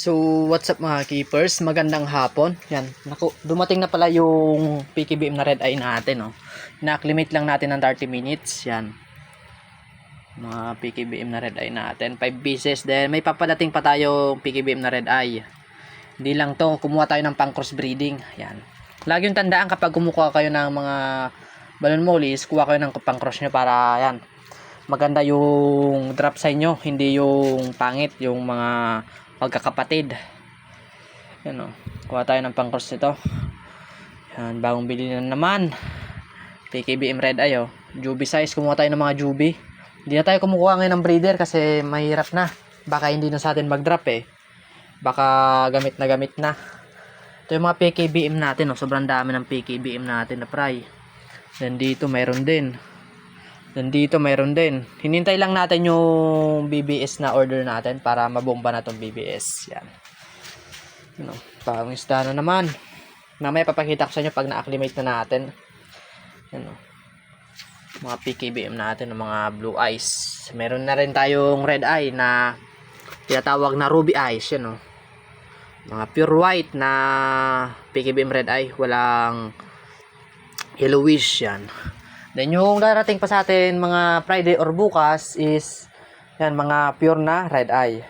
So, what's up mga keepers? Magandang hapon. Yan. Naku, dumating na pala yung PKBM na red eye natin, oh. Na-acclimate lang natin ng 30 minutes. Yan. Mga PKBM na red eye natin. 5 pieces. Then, may papadating pa tayong PKBM na red eye. Hindi lang to, kumuha tayo ng pang cross breeding. Yan. Lagi yung tandaan kapag kumukuha kayo ng mga balon mollies, kuha kayo ng pang cross nyo para yan. Maganda yung drop sa inyo, hindi yung pangit, yung mga magkakapatid. Yan o. Kuha tayo ng pang cross nito. Yan, bagong bili na naman. PKBM Red Eye o. Juby size, kumuha tayo ng mga Juby. Hindi na tayo kumukuha ngayon ng breeder kasi mahirap na. Baka hindi na sa atin mag-drop eh. Baka gamit na gamit na. Ito yung mga PKBM natin, oh. sobrang dami ng PKBM natin na fry. Then dito mayroon din. Then dito mayroon din. Hinintay lang natin yung BBS na order natin para mabomba na tong BBS. Yan. Ano, pang isda na naman. Mamaya papakita ko sa inyo pag na-acclimate na natin. Ano, mga PKBM natin ng mga blue eyes. Meron na rin tayong red eye na tinatawag na ruby eyes. Yan, oh mga pure white na PKBM red eye walang yellowish yan then yung darating pa sa atin mga Friday or bukas is yan mga pure na red eye